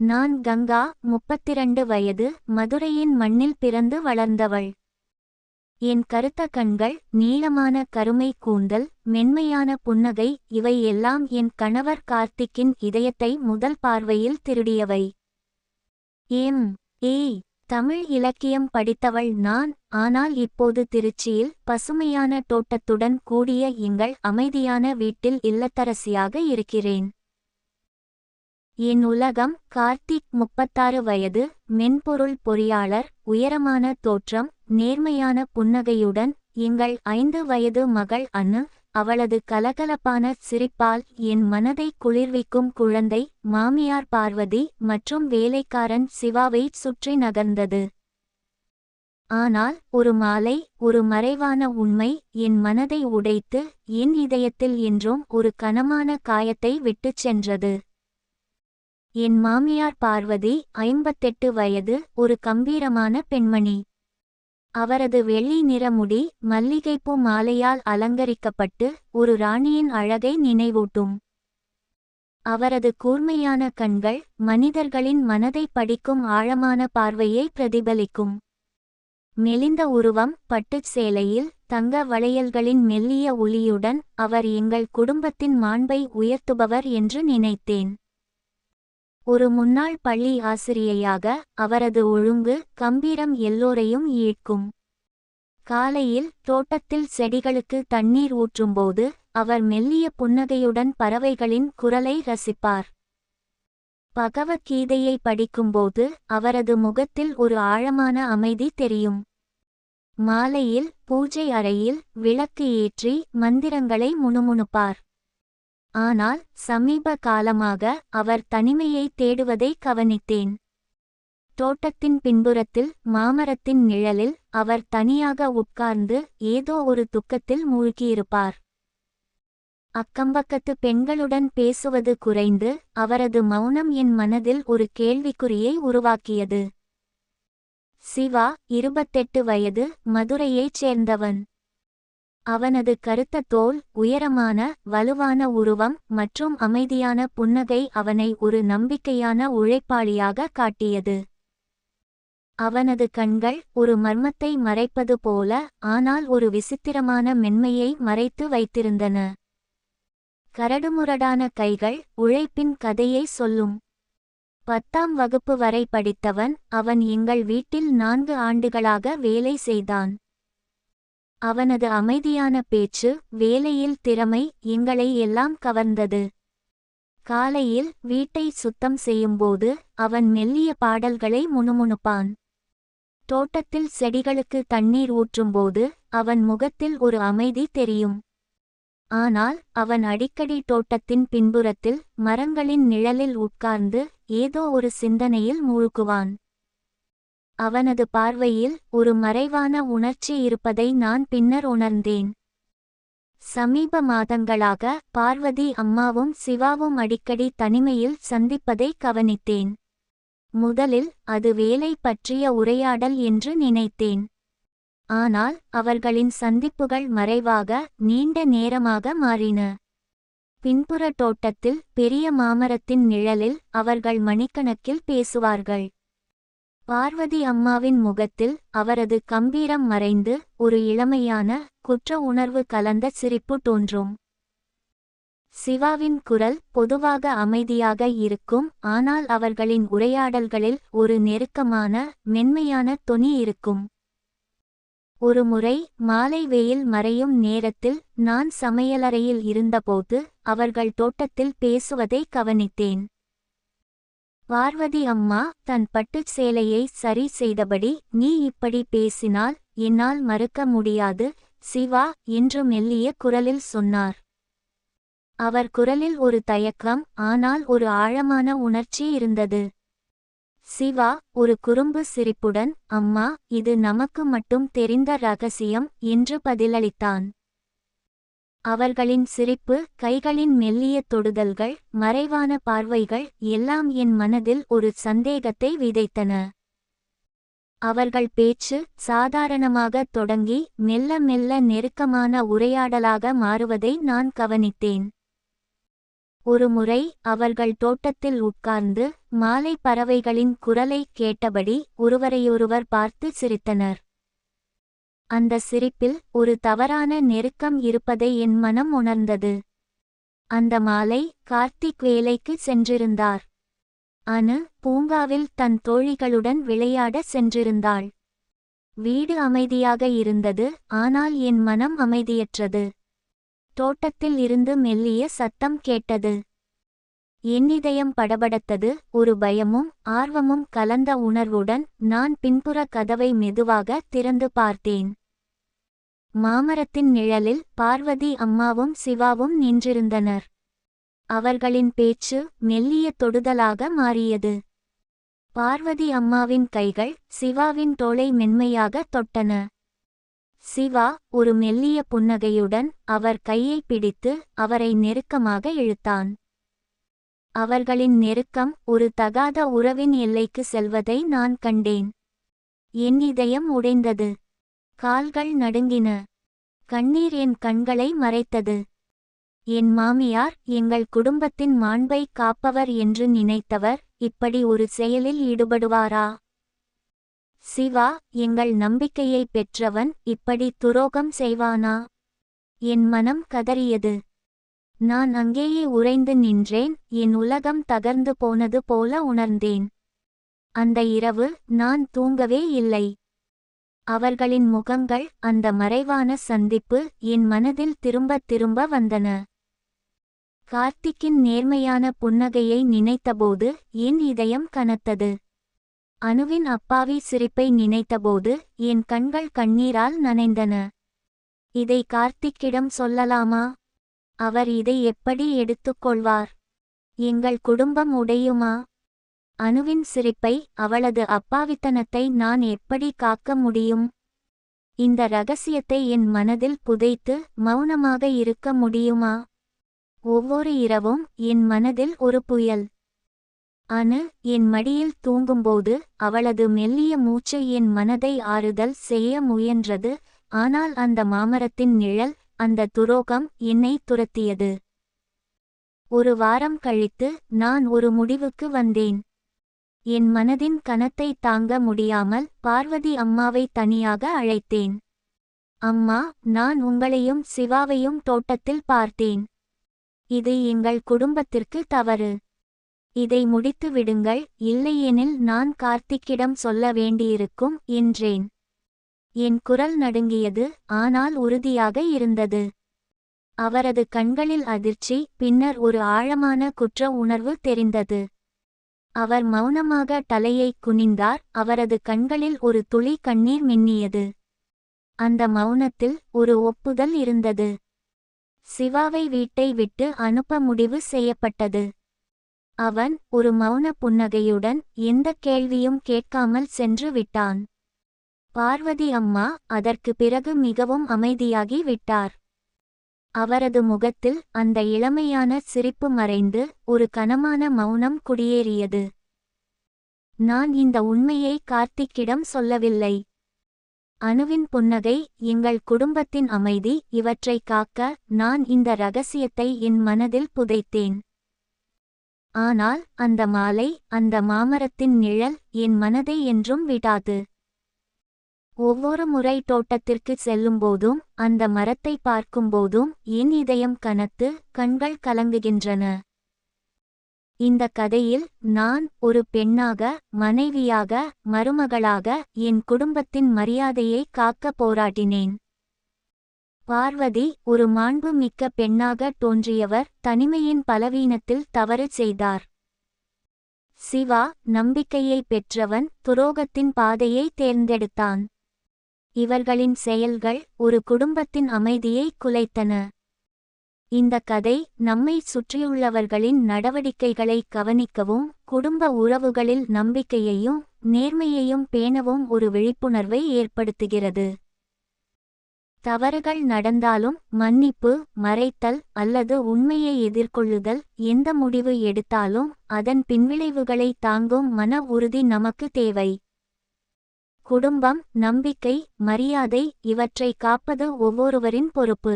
நான் கங்கா முப்பத்திரண்டு வயது மதுரையின் மண்ணில் பிறந்து வளர்ந்தவள். என் கருத்த கண்கள் நீளமான கருமை கூந்தல் மென்மையான புன்னகை இவை எல்லாம் என் கணவர் கார்த்திக்கின் இதயத்தை முதல் பார்வையில் திருடியவை. எம். ஏய் தமிழ் இலக்கியம் படித்தவள் நான் ஆனால் இப்போது திருச்சியில் பசுமையான தோட்டத்துடன் கூடிய எங்கள் அமைதியான வீட்டில் இல்லத்தரசியாக இருக்கிறேன். என் உலகம் கார்த்திக் முப்பத்தாறு வயது மென்பொருள் பொறியாளர் உயரமான தோற்றம் நேர்மையான புன்னகையுடன் எங்கள் ஐந்து வயது மகள் அண்ணு அவளது கலகலப்பான சிரிப்பால் என் மனதை குளிர்விக்கும் குழந்தை மாமியார் பார்வதி மற்றும் வேலைக்காரன் சிவாவை சுற்றி நகர்ந்தது. ஆனால் ஒரு மாலை ஒரு மறைவான உண்மை என் மனதை உடைத்து என் இதயத்தில் என்றும் ஒரு கனமான காயத்தை விட்டுச் சென்றது. என் மாமியார் பார்வதி ஐம்பத்தெட்டு வயது ஒரு கம்பீரமான பெண்மணி. அவரது வெள்ளி நிறமுடி மல்லிகைப்பூ மாலையால் அலங்கரிக்கப்பட்டு ஒரு ராணியின் அழகை நினைவூட்டும். அவரது கூர்மையான கண்கள் மனிதர்களின் மனதை படிக்கும் ஆழமான பார்வையை பிரதிபலிக்கும். மெலிந்த உருவம் பட்டுச் சேலையில் தங்க வளையல்களின் மெல்லிய ஒளியுடன் அவர் எங்கள் குடும்பத்தின் மாண்பை உயர்த்துபவர் என்று நினைத்தேன். ஒரு முன்னாள் பள்ளி ஆசிரியையாக அவரது ஒழுங்கு கம்பீரம் எல்லோரையும் ஈர்க்கும். காலையில் தோட்டத்தில் செடிகளுக்கு தண்ணீர் ஊற்றும்போது அவர் மெல்லிய புன்னகையுடன் பறவைகளின் குரலை ரசிப்பார். பகவத்கீதையை படிக்கும்போது அவரது முகத்தில் ஒரு ஆழமான அமைதி தெரியும். மாலையில் பூஜை அறையில் விளக்கு ஏற்றி மந்திரங்களை முணுமுணுப்பார். ஆனால் சமீப காலமாக அவர் தனிமையை தேடுவதை கவனித்தேன். தோட்டத்தின் பின்புறத்தில் மாமரத்தின் நிழலில் அவர் தனியாக உட்கார்ந்து ஏதோ ஒரு துக்கத்தில் மூழ்கியிருப்பார். அக்கம்பக்கத்து பெண்களுடன் பேசுவது குறைந்து அவரது மௌனம் என் மனதில் ஒரு கேள்விக்குறியை உருவாக்கியது. சிவா இருபத்தெட்டு வயது மதுரையைச் சேர்ந்தவன். அவனது கருத்த தோல் உயரமான வலுவான உருவம் மற்றும் அமைதியான புன்னகை அவனை ஒரு நம்பிக்கையான உழைப்பாளியாக காட்டியது. அவனது கண்கள் ஒரு மர்மத்தை மறைப்பது போல ஆனால் ஒரு விசித்திரமான மென்மையை மறைத்து வைத்திருந்தன. கரடுமுரடான கைகள் உழைப்பின் கதையை சொல்லும். பத்தாம் வகுப்பு வரை படித்தவன் அவன் எங்கள் வீட்டில் நான்கு ஆண்டுகளாக வேலை செய்தான். அவனது அமைதியான பேச்சு வேலையில் திறமை எங்களை எல்லாம் கவர்ந்தது. காலையில் வீட்டை சுத்தம் செய்யும்போது அவன் மெல்லிய பாடல்களை முணுமுணுப்பான். தோட்டத்தில் செடிகளுக்கு தண்ணீர் ஊற்றும்போது அவன் முகத்தில் ஒரு அமைதி தெரியும். ஆனால் அவன் அடிக்கடி தோட்டத்தின் பின்புறத்தில் மரங்களின் நிழலில் உட்கார்ந்து ஏதோ ஒரு சிந்தனையில் மூழ்குவான். அவனது பார்வையில் ஒரு மறைவான உணர்ச்சி இருப்பதை நான் பின்னர் உணர்ந்தேன். சமீப மாதங்களாக பார்வதி அம்மாவும் சிவாவும் அடிக்கடி தனிமையில் சந்திப்பதை கவனித்தேன். முதலில் அது வேலை பற்றிய உரையாடல் என்று நினைத்தேன். ஆனால் அவர்களின் சந்திப்புகள் மறைவாக நீண்ட நேரமாக மாறின. பின்புற தோட்டத்தில் பெரிய மாமரத்தின் நிழலில் அவர்கள் மணிக்கணக்கில் பேசுவார்கள். பார்வதி அம்மாவின் முகத்தில் அவரது கம்பீரம் மறைந்து ஒரு இளமையான குற்ற உணர்வு கலந்த சிரிப்பு தோன்றும். சிவாவின் குரல் பொதுவாக அமைதியாக இருக்கும் ஆனால் அவர்களின் உரையாடல்களில் ஒரு நெருக்கமான மென்மையான தொனி இருக்கும். ஒருமுறை மாலை வெயில் மறையும் நேரத்தில் நான் சமையலறையில் இருந்தபோது அவர்கள் தோட்டத்தில் பேசுவதை கவனித்தேன். பார்வதி அம்மா தன் பட்டுச் சேலையை சரி செய்தபடி நீ இப்படி பேசினால் என்னால் மறுக்க முடியாது சிவா என்று மெல்லிய குரலில் சொன்னார். அவர் குரலில் ஒரு தயக்கம் ஆனால் ஒரு ஆழமான உணர்ச்சி இருந்தது. சிவா ஒரு குறும்பு சிரிப்புடன் அம்மா இது நமக்கு மட்டும் தெரிந்த ரகசியம் என்று பதிலளித்தான். அவர்களின் சிரிப்பு கைகளின் மெல்லிய தொடுதல்கள் மறைவான பார்வைகள் எல்லாம் என் மனதில் ஒரு சந்தேகத்தை விதைத்தன. அவர்கள் பேச்சு சாதாரணமாக தொடங்கி மெல்ல மெல்ல நெருக்கமான உரையாடலாக மாறுவதை நான் கவனித்தேன். ஒருமுறை அவர்கள் தோட்டத்தில் உட்கார்ந்து மாலை பறவைகளின் குரலை கேட்டபடி ஒருவரையொருவர் பார்த்து சிரித்தனர். அந்த சிரிப்பில் ஒரு தவறான நெருக்கம் இருப்பதை என் மனம் உணர்ந்தது. அந்த மாலை கார்த்திக் வேலைக்கு சென்றிருந்தார். அனு பூங்காவில் தன் தோழிகளுடன் விளையாட சென்றிருந்தாள். வீடு அமைதியாக இருந்தது ஆனால் என் மனம் அமைதியற்றது. தோட்டத்தில் இருந்து மெல்லிய சத்தம் கேட்டது. என்னிதயம் படபடத்தது ஒரு பயமும் ஆர்வமும் கலந்த உணர்வுடன் நான் பின்புற கதவை மெதுவாக திறந்து பார்த்தேன். மாமரத்தின் நிழலில் பார்வதி அம்மாவும் சிவாவும் நின்றிருந்தனர். அவர்களின் பேச்சு மெல்லிய தொடுதலாக மாறியது. பார்வதி அம்மாவின் கைகள் சிவாவின் தோளை மென்மையாக தொட்டன. சிவா ஒரு மெல்லிய புன்னகையுடன் அவர் கையை பிடித்து அவரை நெருக்கமாக இழுத்தான். அவர்களின் நெருக்கம் ஒரு தகாத உறவின் எல்லைக்கு செல்வதை நான் கண்டேன். என் இதயம் உடைந்தது. கால்கள் நடுங்கின. கண்ணீர் என் கண்களை மறைத்தது. என் மாமியார் எங்கள் குடும்பத்தின் மாண்பை காப்பவர் என்று நினைத்தவர் இப்படி ஒரு செயலில் ஈடுபடுவாரா? சிவா எங்கள் நம்பிக்கையை பெற்றவன் இப்படி துரோகம் செய்வானா? என் மனம் கதறியது. நான் அங்கேயே உறைந்து நின்றேன் என் உலகம் தகர்ந்து போனது போல உணர்ந்தேன். அந்த இரவு நான் தூங்கவே இல்லை. அவர்களின் முகங்கள் அந்த மறைவான சந்திப்பு என் மனதில் திரும்பத் திரும்ப வந்தன. கார்த்திக்கின் நேர்மையான புன்னகையை நினைத்தபோது என் இதயம் கனத்தது. அணுவின் அப்பாவி சிரிப்பை நினைத்தபோது என் கண்கள் கண்ணீரால் நனைந்தன. இதை கார்த்திக்கிடம் சொல்லலாமா? அவர் இதை எப்படி எடுத்துக்கொள்வார் எங்கள் குடும்பம் உடையுமா? அணுவின் சிரிப்பை அவளது அப்பாவித்தனத்தை நான் எப்படி காக்க முடியும்? இந்த ரகசியத்தை என் மனதில் புதைத்து மௌனமாக இருக்க முடியுமா? ஒவ்வொரு இரவும் என் மனதில் ஒரு புயல். அனு என் மடியில் தூங்கும்போது அவளது மெல்லிய மூச்சு என் மனதை ஆறுதல் செய்ய முயன்றது ஆனால் அந்த மாமரத்தின் நிழல் அந்த துரோகம் என்னை துரத்தியது. ஒரு வாரம் கழித்து நான் ஒரு முடிவுக்கு வந்தேன். என் மனதின் கனத்தை தாங்க முடியாமல் பார்வதி அம்மாவை தனியாக அழைத்தேன். அம்மா நான் உங்களையும் சிவாவையும் தோட்டத்தில் பார்த்தேன். இது எங்கள் குடும்பத்திற்கு தவறு. இதை முடித்து விடுங்கள் இல்லையெனில் நான் கார்த்திக்கிடம் சொல்ல வேண்டியிருக்கும் என்றேன். என் குரல் நடுங்கியது ஆனால் உறுதியாக இருந்தது. அவரது கண்களில் அதிர்ச்சி பின்னர் ஒரு ஆழமான குற்ற உணர்வு தெரிந்தது. அவர் மௌனமாக தலையை குனிந்தார் அவரது கண்களில் ஒரு துளி கண்ணீர் மின்னியது. அந்த மௌனத்தில் ஒரு ஒப்புதல் இருந்தது. சிவாவை வீட்டை விட்டு அனுப்ப முடிவு செய்யப்பட்டது. அவன் ஒரு மௌன புன்னகையுடன் எந்த கேள்வியும் கேட்காமல் சென்று விட்டான். பார்வதி அம்மா அதற்கு பிறகு மிகவும் அமைதியாகி விட்டார். அவரது முகத்தில் அந்த இளமையான சிரிப்பு மறைந்து ஒரு கனமான மௌனம் குடியேறியது. நான் இந்த உண்மையை கார்த்திக்கிடம் சொல்லவில்லை. அணுவின் புன்னகை எங்கள் குடும்பத்தின் அமைதி இவற்றை காக்க நான் இந்த ரகசியத்தை என் மனதில் புதைத்தேன். ஆனால் அந்த மாலை அந்த மாமரத்தின் நிழல் என் மனதை என்றும் விடாது. ஒவ்வொரு முறை தோட்டத்திற்கு செல்லும்போதும் அந்த மரத்தை பார்க்கும்போதும் என் இதயம் கனத்து கண்கள் கலங்குகின்றன. இந்த கதையில் நான் ஒரு பெண்ணாக மனைவியாக மருமகளாக என் குடும்பத்தின் மரியாதையை காக்க போராடினேன். பார்வதி ஒரு மாண்பு மிக்க பெண்ணாக தோன்றியவர் தனிமையின் பலவீனத்தில் தவறு செய்தார். சிவா நம்பிக்கையை பெற்றவன் துரோகத்தின் பாதையை தேர்ந்தெடுத்தான். இவர்களின் செயல்கள் ஒரு குடும்பத்தின் அமைதியை குலைத்தன. இந்த கதை நம்மை சுற்றியுள்ளவர்களின் நடவடிக்கைகளை கவனிக்கவும் குடும்ப உறவுகளில் நம்பிக்கையையும் நேர்மையையும் பேணவும் ஒரு விழிப்புணர்வை ஏற்படுத்துகிறது. தவறுகள் நடந்தாலும் மன்னிப்பு மறைத்தல் அல்லது உண்மையை எதிர்கொள்ளுதல் எந்த முடிவு எடுத்தாலும் அதன் பின்விளைவுகளை தாங்கும் மன உறுதி நமக்கு தேவை. குடும்பம் நம்பிக்கை மரியாதை இவற்றை காப்பது ஒவ்வொருவரின் பொறுப்பு.